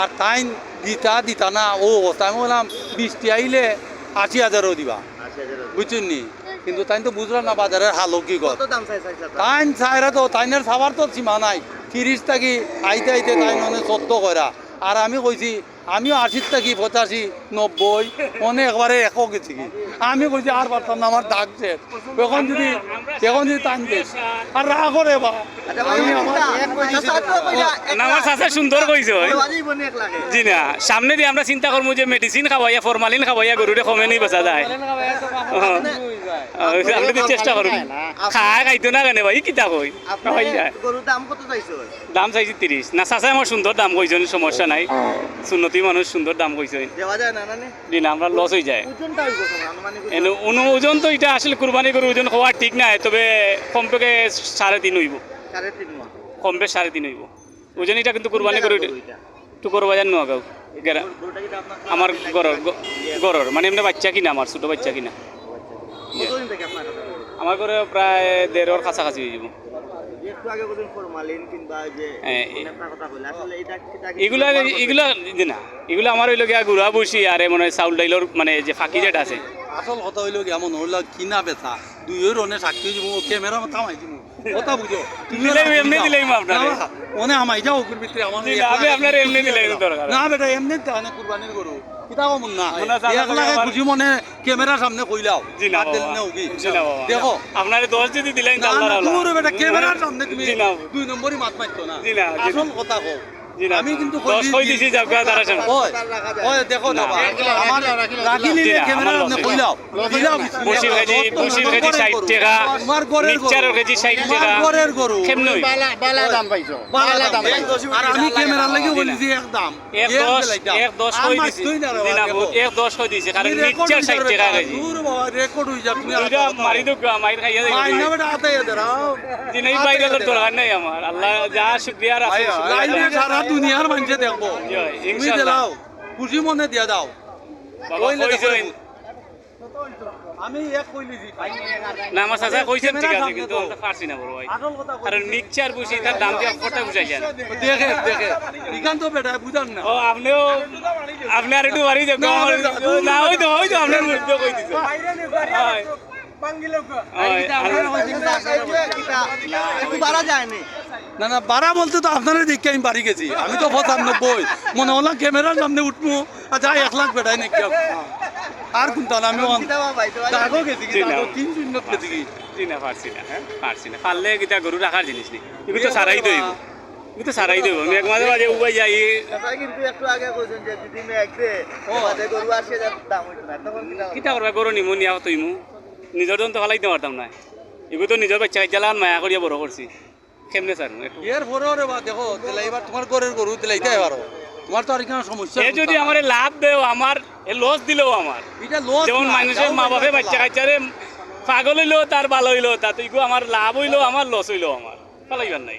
আর তাই দিতা দিতা না ও অবস্থা আমি বললাম বৃষ্টি আইলে আশি হাজারও দিবা। বুঝছেন নি কিন্তু তাই তো বুঝলাম না বাজারের হালো কি কর তাইন চাইরা তো তাইনের খাবার তো সীমা নাই। তিরিশ থাকি আইতে আইতে তাই মানে চোদ্দ করা আর আমি কইছি আমিও আশির থাকি পঁচাশি নব্বই মনে একবারে একক গেছি কি আমি কইছি আর পারতাম না আমার দাগ শেষ এখন যদি এখন যদি টান দেশ আর রাগ করে বা। আচ্ছা আমার সুন্দর কইছে জি না সামনে দিয়ে আমরা চিন্তা করব যে মেডিসিন খাওয়াইয়া ফরমালিন খাওয়াইয়া গরুরে কমে নি বেচা যায়। আপনি তো চেষ্টা করুন। খায় খাইতো না কেন ভাই কিতা কই? দাম চাইছে দাম চাইছি তিরিশ। না চাচা আমার সুন্দর দাম কইছেন সমস্যা নাই। সুন্নতি মানুষ সুন্দর দাম কইছেন জি না আমরা লস হয়ে যায়। ওজন? এনে অনু ওজন তো এটা আসলে কুরবানি করে ওজন হওয়া ঠিক নাই তবে কমপক্ষে সাড়ে তিন হইব। সাড়ে তিন সাড়ে তিন হইব। ওজন এটা কিন্তু কুরবানি করে গরু। টুকর বাজার নোয়া গাও গেরা আমার গরর গরর মানে এমনি বাচ্চা কিনা আমার ছোট বাচ্চা কিনা। গরু? আমার ঘরে প্রায় দেড়র কাছাকাছি হয়ে যাব। এগুলা এগুলা না এগুলো আমার হইল গিয়া গুড়া বসি আর মনে হয় চাউল ডাইলর মানে যে ফাঁকি যেটা আছে। আসল কথা হইল কি এমন হইল কিনা বেচা। দুইয়ের অনে সাক্ষী দিব ক্যামেরা থামাই দিব কথা বুঝো? এমনি। অনে যাও ওকুর ভিতরে আমার আমি আপনার এমনি দরকার। না বেটা এমনি তাহলে কুরবানির গরু। কিতা কম না? মনে এক লাখে সামনে কইলাও। আর দিল না। দেখো। আপনার দশ যদি দিলেন না দূর বেটা। ক্যামেরার সামনে তুমি দুই নম্বরই মাত মারতো না। আসল কথা কও। আমি কিন্তু দেখো না আমার রাখি জি নিলে না, ক্যামেরার আমার সামনে লস কইলাও। কইলাও বসির কেজি বসির কেজি ষাট টাকা। তোমার গরের গরু কেজি ষাট টাকা। গরের গরু। কেমন হই? বালা দাম আর আমি ক্যামেরার লাগি বলেছি এক দাম। এক এক দশ বেলাইতাম। এক দশ আর কই দিছি? না না, দেখো। এক দশ কই দিছি? কারণ তুমি রেকর্ড মিক্সচার হইছে ষাট রে টাকা কেজি। দূর বাবা, রেকর্ড হয়ে যা, তুমি আর মারি বলো। মাইর খাইয়া যাই মাইনা বেটা হাতে এ ধরাও। জি না এই বাইরে তো দরকার আমার। আল্লাহ যা শুকরিয়া রাখি। লাইনে সারা দুনিয়ার মানুষে দেখব। তুমি দিলাও খুশি মনে দিয়া দাও আমি এক কইলিছি না আমার চাচা কইছেন ঠিক আছে কিন্তু আমরা পারছি না বড় ভাই কারণ মিক্সচার বুঝি তার দাম দিয়ে ফটা বুঝাই যায় দেখে দেখে। ইখান তো বেটা বুঝান না। ও আপনিও আপনি আর একটু বাড়ি যাও না, ওই তো ওই তো আপনার মধ্যে কই দিছে। হয়। হয়, নি না না বাড়া বলতে তো আপনারা দেখে আমি বাড়ি গেছি আমি তো পঁচানব্বই মনে হলাম ক্যামেরার সামনে উঠবো আচ্ছা এক লাখ বেটাই নাকি আর কোনটা আমি কিতা বাবা, বাইতে গেছি কি জি না। দাগও তিন শূন্য গেছি না পারছি না হ্যাঁ পারছি না পারলে কিতা গরু রাখার জিনিস নেই এগুলো তো সারাই দইব এগুলো তো সারাই দইব আমি এক মাঝে মাঝে উবাই যাই কিন্তু একটু আগে কইছেন যে যদি মেঘ দে গরু আসে দাম হইতো না তখন কিতা হবে? গরু নিমু নিয়া তৈমু নিজের তো ফালাইতে পারতাম না। এগুলো তো নিজের বাচ্চা লাগান মায়া করিয়া বড় করছি কেমনে স্যার এর পরেও রে বা দেখো তাহলে এবার তোমার ঘরের গরু তোমার তো আর কোনো সমস্যা যদি আমার লাভ দেও আমার এ লস দিলেও আমার এটা লস যেমন মানুষের মা বাপে বাচ্চা কাচ্চারে পাগল হইল তার ভালো হইল তাতে আমার লাভ হইল আমার লস হইল আমার ফালাইবার নাই।